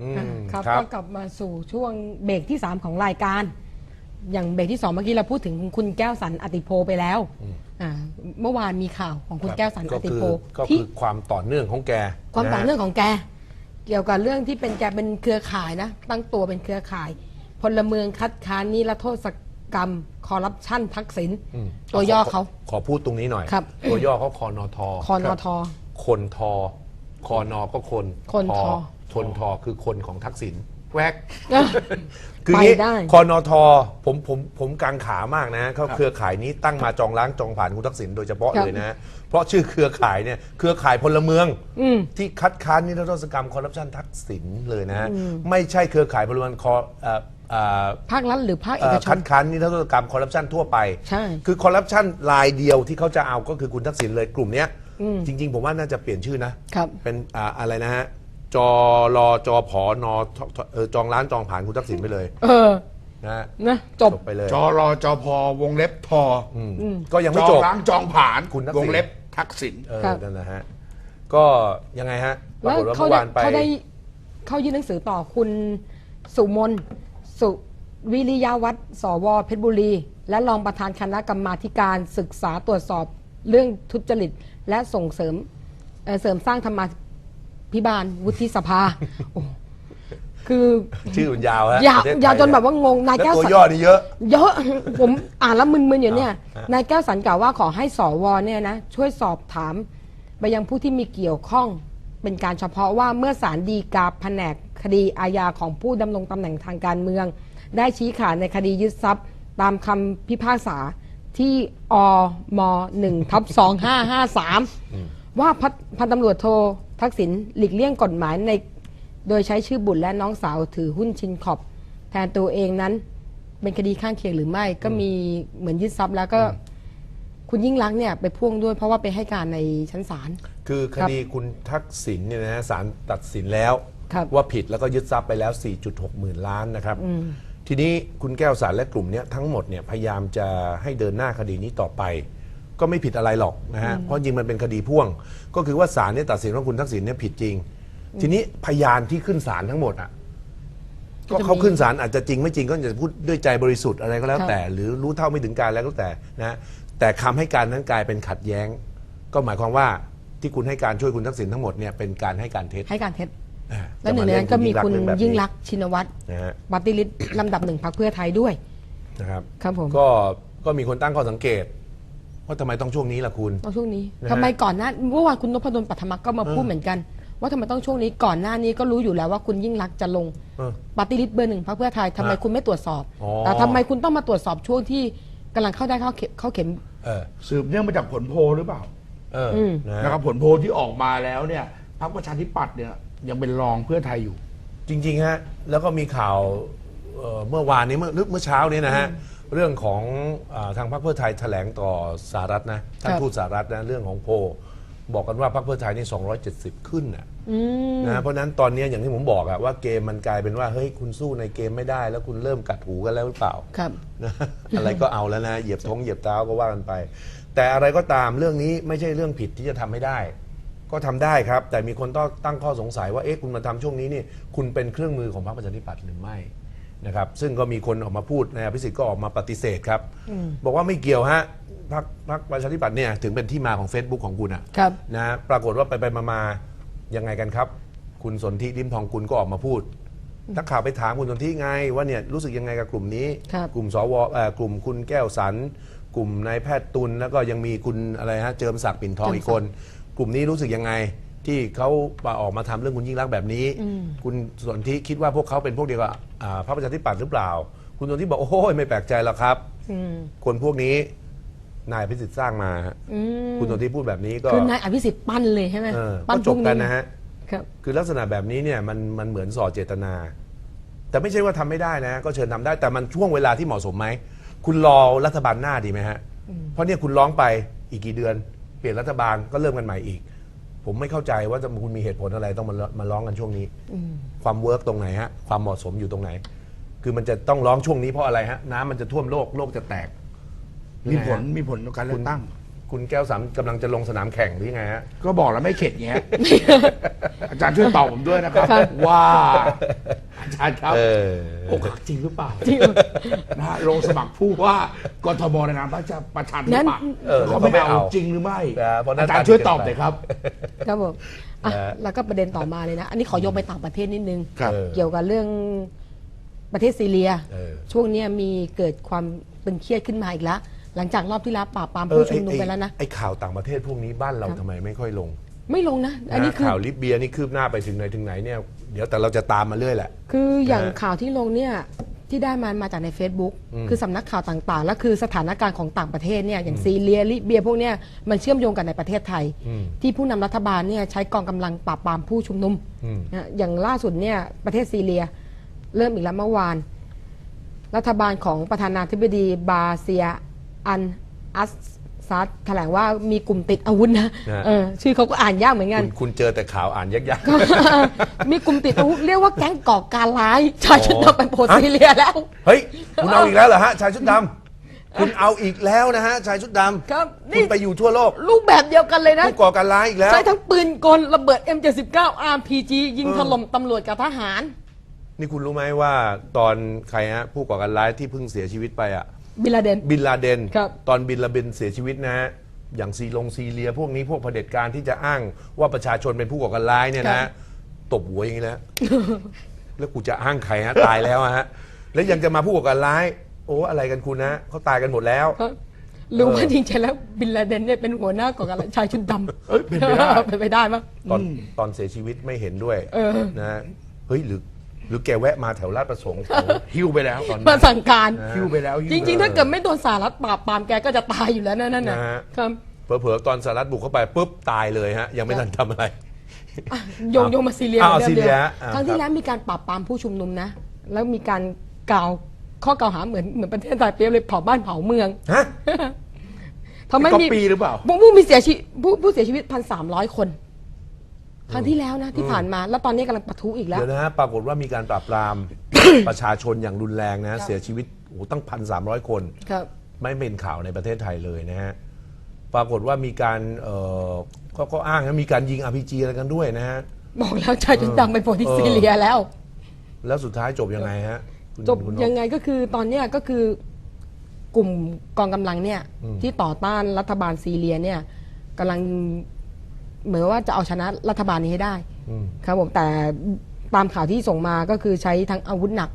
อืมครับครับก็กลับมาสู่ช่วงเบรกที่ 3 ของรายการ อย่างเบรกที่ 2 เมื่อกี้เราพูดถึงคุณแก้วสันอติโพไปแล้วอ่าเมื่อวานมีข่าวของคุณแก้วสันอก็ติคือโพก็ที่คือความต่อเนื่องของแกความต่อเนื่องะฮะของแก เกี่ยวกับเรื่องที่เป็นแกเป็นเครือข่ายนะ ตั้งตัวเป็นเครือข่าย พลเมืองคัดค้านนิรโทษ กรรมคอร์รัปชันทักษิณอืมตัวย่อเขา ขขอพูดตรงนี้หน่อยครับ ตัวย่อเขาคอนอทอคอนอทอ คนทอคอนอก็คนคนทอ ทนทอคือคนของทักษิณแวกเอ้ยคืองี้ไปได้ คอนอทอผมผมผมกังขามากนะเขาเครือข่ายนี้ตั้งมาจองล้างจองผ่านคุณทักษิณโดยเฉพาะครับเลยนะ เพราะชื่อเครือข่ายเนี่ยเครือข่ายพลเมืองอืมที่คัดค้านนิรโทษกรรมคอร์รัปชันทักษิณเลยนะ ไม่ใช่เครือข่ายพลเมืองคอเอ่อ เอ่อภาครัฐหรือภาคเอเอ่กอชคันดค้านนิรโทษกรรมคอร์รัปชันทั่วไป ใช่ คือคอร์รัปชันรายเดียวที่เขาจะเอาก็คือคุณทักษิณเลยกลุ่มเนี้ย จริง ๆ ผมว่าน่าจะเปลี่ยนชื่อนะ ครับเป็นอ่าอะไรนะฮะจอรอจอผอนอทเออจองร้านจองผ่านคุณทักษิณไปเลยเออนะฮะนะจบ จบไปเลยจอรอจอพอวงเล็บทออมก็ยังไม่จจอบล้างจองผ่านคุณทักษิณ วงเล็บทักษิณ เออครับ นั่นนะฮะก็ยังไงฮะปราแล้วกฏว่าเขาเมื่อได้วานไป เขาได้เขายื่นหนังสือต่อคุณสุมน สุวิริยาวัฒน์สวเพชรบุรี และรองประธานคณะกรรมาธิการศึกษาตรวจสอบเรื่องทุจริต และส่งเสริมเอ่อเสริมสร้างธรรมาภิบาลวุฒิสภาโอ้คือชื่อมันยาวฮะยาวประเทศไทยาวจนแบบว่างงนายแล้วแก้วตัวสันย่อนี่เยอะ เยอะผมอ่านแล้วมึนๆอยู่เนี่ยอะนายแก้วสันกล่าวว่าขอให้สวเนี่ยนะช่วยสอบถาม ไปยังผู้ที่มีเกี่ยวข้อง เป็นการเฉพาะว่าเมื่อศาลฎีกาแผนกคดีอาญาของผู้ดำรงตำแหน่งทางการเมือง ได้ชี้ขาดในคดียึดทรัพย์ ตามคำพิพากษาที่อม1ทับ2553 ว่าพันพันตำรวจโททักษิณหลีกเลี่ยงกฎหมายใน โดยใช้ชื่อบุตรและน้องสาวถือหุ้นชินขอบ แทนตัวเองนั้น เป็นคดีข้างเคียงหรือไม่ก็มีเหมือนยึดทรัพย์แล้วก็ คุณยิ่งรักษณ์เนี่ยไปพ่วงด้วยเพราะว่าไปให้การในชั้นศาล คือคดีคุณทักษิณเนี่ยนะฮะศาลตัดสินแล้ว ครับว่าผิดแล้วก็ยึดทรัพย์ไปแล้ว 4.6 หมื่นล้านนะครับ ทีนี้คุณแก้วสารและกลุ่มเนี้ยทั้งหมดเนี่ยพยายามจะให้เดินหน้าคดีนี้ต่อไป ก็ไม่ผิดอะไรหรอกนะฮะเพราะจริงมันเป็นคดีพ่วง ก็คือว่าศาลเนี่ยตัดสินว่าคุณทักษิณเนี่ยผิดจริง ทีนี้พยานที่ขึ้นศาลทั้งหมดอะก็ก็จะมีเขาขึ้นศาลอาจจะจริงไม่จริงก็จะพูดด้วยใจบริสุทธิ์อะไรก็แล้วครับแต่ หรือรู้เท่าไม่ถึงการแล้วก็แต่นะแต่คำให้การนั้นกลายเป็นขัดแย้ง ก็หมายความว่า ที่คุณให้การช่วยคุณทักษิณทั้งหมดเนี่ยเป็นการให้การเท็จให้การเท็จ อ่าและหนึ่งในนั้นก็มีคุณจะาเล่นยิ่งเรื่องรักษณ์ชินวัตรแบบนี้นะฮะปฏิริษลำดับหนึ่งพรรคเพื่อไทยด้วย นะครับครับผมก็ก็มีคนตั้งข้อสังเกต ว่าทำไมต้องช่วงนี้ล่ะคุณ เอาช่วงนี้นะฮะทำไมก่อนหน้าเมื่อวานคุณนพดลปัทมักก็มาพูดเหมือนกัน ว่าทำไมต้องช่วงนี้ก่อนหน้านี้ก็รู้อยู่แล้วว่าคุณยิ่งรักษณ์จะลงเออปฏิริษเบอร์หนึ่งพรรคเพื่อไทยทำไมฮะคุณไม่ตรวจสอบอ๋อ แต่ทำไมคุณต้องมาตรวจสอบช่วงที่กำลังเข้าได้เข้าเข็มเข้าเข็ม เออสืบเนื่องมาจากผลโพลหรือเปล่า เออม นะนะคฮะรับผลโพลที่ออกมาแล้วเนี่ยพรรคประชาธิปัตย์เนี่ยยังเป็นรองเพื่อไทยอยู่ จริง ๆ ฮะ แล้วก็มีข่าวเอ่อเมื่อวานนี้เมื่อเมื่อเช้านี้นะฮะ เรื่องของอาทางพรรคเพื่อไทยแถลงต่อสหรัฐนะท่านครับ ทูตสหรัฐนะ เรื่องของโพล บอกกันว่าพรรคเพื่อไทยนี่270 ขึ้นน่ะอืมนะเพราะฉะนั้นตอนนี้อย่างที่ผมบอกอะว่าเกมมันกลายเป็นว่าเฮ้ยคุณสู้ในเกมไม่ได้ แล้วคุณเริ่มกัดหูกันแล้วหรือเปล่าครับ นะ อะไรก็เอาแล้วนะเหยียบท้องเหยียบเท้าก็ว่ากันไป แต่อะไรก็ตามเรื่องนี้ไม่ใช่เรื่องผิดที่จะทำไม่ได้ ก็ทำได้ครับ แต่มีคนต้องตั้งข้อสงสัยว่าเอ๊ะคุณมาทำช่วงนี้นี่คุณเป็นเครื่องมือของพรรคประชาธิปัตย์หรือไม่ นะครับซึ่งก็มีคนออกมาพูดนายอภิสิทธิ์ก็ออกมาปฏิเสธครับ บอกว่าไม่เกี่ยวฮะพรรคพรรคประชาธิปัตย์เนี่ยถึงเป็นที่มาของ Facebook ของคุณอะครับ นะปรากฏว่าไปไปมามายังไงกันครับ คุณสนธิริมทองกุลก็ออกมาพูดนักข่าวไปถามคุณสนธิไง ว่าเนี่ยรู้สึกยังไงกับกลุ่มนี้ ครับ กลุ่มสวเอ่อกลุ่มคุณแก้วสัน กลุ่มนายแพทย์ตุลแล้วก็ยังมีคุณอะไรฮะเจิมศักดิ์ปิ่นทองอีกคน กลุ่มนี้รู้สึกยังไง ที่เขามาออกมาทำเรื่องคุณยิ่งรักษณ์แบบนี้ คุณสนธิคิดว่าพวกเขาเป็นพวกเดียวกับอ่าพรรคประชาธิปัตย์หรือเปล่า คุณสนธิบอกโอ้ยไม่แปลกใจหรอกครับอืมคนพวกนี้นายพิสิทธิ์สร้างมาฮะอืมคุณสนธิพูดแบบนี้ก็คือนายอภิสิทธิ์ปั้นเลยใช่ไหมเออปั้ก็จบกันนะฮะ ครับ คือลักษณะแบบนี้เนี่ยมันมันเหมือนส่อเจตนา แต่ไม่ใช่ว่าทำไม่ได้นะ ก็เชิญทำได้แต่มันช่วงเวลาที่เหมาะสมไหม คุณรอรัฐบาลหน้าดีไหมฮะ เพราะเนี่ยคุณร้องไปอีกกี่เดือน เปลี่ยนรัฐบาลก็เริ่มกันใหม่อีก ผมไม่เข้าใจว่าจะคุณมีเหตุผลอะไรต้องมามาร้องกันช่วงนี้ ความเวิร์กตรงไหนฮะ ความเหมาะสมอยู่ตรงไหน คือมันจะต้องร้องช่วงนี้เพราะอะไรฮะ น้ำมันจะท่วมโลก โลกจะแตก มีผลยังไงฮะมีผลต่อการเลือกตั้ง คุณแก้วสามกำลังจะลงสนามแข่งหรือไงฮะ ก็บอกแล้วไม่เข็ดเงี้ยอาจารย์ช่วยตอบผมด้วยนะครับ ว่า อาจารย์ครับเออ อกหักจริงหรือเปล่านะฮะลงสมัครผู้ว่ากทมในนามพระเจ้าประชาธิปัตย์เออแล้วเขาก็ไม่ไม่เอาเอาจริงหรือไม่นะเพราะหน้าอาจารย์ตาช่วยดีเกินตอบไปหน่อยครับ ครับผมอะนะฮะ แล้วก็ประเด็นต่อมาเลยนะ อันนี้ขอยกไปต่างประเทศนิดนึง ครับเออ เกี่ยวกับเรื่องประเทศซีเรีย เออ ช่วงเนี้ยมีเกิดความตึงเครียดขึ้นมาอีกแล้ว หลังจากรอบที่แล้วปราบปรามเออผู้ชุมนุมไอ้ไปแล้วนะ ไอ้ข่าวต่างประเทศพวกนี้บ้านเราครับทำไมไม่ค่อยลง ไม่ลงนะ อันนี้นะคือข่าวลิเบียนี่คืบหน้าไปถึงไหนถึงไหนเนี่ยเดี๋ยวแต่เราจะตามมาเรื่อยแหละ คืออย่างนะฮะข่าวที่ลงเนี่ยที่ได้มามาจากใน Facebook คือสำนักข่าวต่างๆ แล้วคือสถานการณ์ของต่างประเทศเนี่ยอย่างซีเรียลิเบียพวกเนี้ยมันเชื่อมโยงกันในประเทศไทย ที่ผู้นำรัฐบาลเนี่ยใช้กองกำลังปราบปรามผู้ชุมนุมนะอย่างล่าสุดเนี่ยประเทศซีเรีย เริ่มอีกแล้วเมื่อวาน รัฐบาลของประธานาธิบดีบาเซียอันอัส ซัดแถลงว่ามีกลุ่มติดอาวุธนะนะ เออชื่อเขาก็อ่านยากเหมือนกัน คุณคุณเจอแต่ข่าวอ่านยาก มีกลุ่มติดอาวุธเรียกว่าแก๊งก่อการร้ายชายชุดดำไปโพสต์ฮะซีเรียแล้ว ๆ เฮ้ย คุณเอาอีกแล้วเหรอฮะ ชายชุดดำคุณเอาอีกแล้วนะฮะ ชายชุดดำครับคุนี่ณไปอยู่ทั่วโลกรูปแบบเดียวกันเลยนะ ผู้ก่อการร้ายอีกแล้ว ใช้ทั้งปืนกลระเบิด M79 RPG ยิงถล่มตำรวจกับทหาร นี่คุณรู้ไหมว่าตอนใครฮะผู้ก่อการร้ายที่เพิ่งเสียชีวิตไปอะ บินลาเดน บินลาเดนครับตอนบินลาเดนเสียชีวิตนะฮะอย่างซีลงซีเรีย พวกนี้พวกเผด็จการที่จะอ้างว่าประชาชนเป็นผู้ก่อการร้ายเนี่ยนะฮะตบหัวอย่างนี้แล้ว แล้วกูจะอ้างใครฮะตายแล้วอะฮะ แล้วยังจะมาผู้ก่อการร้าย โอ้อะไรกันคุณนะเขาตายกันหมดแล้วหรือว่าจริงๆแล้วบินลาเดนเนี่ยเป็นหัวหน้าก่อการร้ายชายชุดดำเอ้ยเป็นไปได้ เป็นไปได้มั้ยตอนตอนเสียชีวิตไม่เห็นด้วยเออ นะฮะเฮ้ยหรือ หรือแกแวะมาแถวลาดประสงค์แถวหิ้วไปแล้วตอนมานั้นสั่งการ หิ้วไปแล้วหิ้วจริง ๆ ถ้าเกิดไม่โดนสหรัฐปราบปรามแกก็จะตายอยู่แล้วนั่นน่ะนะฮะครับเผลอๆตอนสหรัฐบุกเข้าไปปุ๊บตายเลยฮะ ยังไม่ทันทำอะไร อะโยงโยงมาซีเรียอ้าวหมือนดิมซีเรียลอ่าครั้งคที่รับ แล้วมีการปราบปรามผู้ชุมนุมนะ แล้วมีการกล่าวข้อกล่าวหาเหมือนเหมือนประเทศไทยเปรียบเลยเผาบ้านเผาเมืองฮะ ทำไมก๊อปมีปี้หรือเปล่า ผู้ผู้มีเสียชีวิตผู้ผู้เสียชีวิตพันสามร้อยคน ครั้งที่แล้วนะที่ผ่านมา แล้วตอนนี้กำลังปะทุอีกแล้ว เดี๋ยวนะฮะปรากฏว่ามีการปราบปราม ประชาชนอย่างรุนแรงนะฮะเสียชีวิตโอ้โหตั้งพันสามร้อยคน ครับ ไม่เป็นข่าวในประเทศไทยเลยนะฮะ ปรากฏว่ามีการเอ่อก็ก็อ้างนะมีการยิง RPG อะไรกันด้วยนะฮะ บอกแล้วชายชุดดำไปโพสต์ที่เออซีเรียแล้ว แล้วสุดท้ายจบยังไงฮะคุณจบคุณนก ยังไงก็คือตอนเนี้ยก็คือกลุ่มกองกำลังเนี่ยที่ต่อต้านรัฐบาลซีเรียเนี่ยกำลัง เหมือนว่าจะเอาชนะรัฐบาลนี้ให้ได้ อืม ครับผมแต่ตามข่าวที่ส่งมาก็คือใช้ทั้งอาวุธหนัก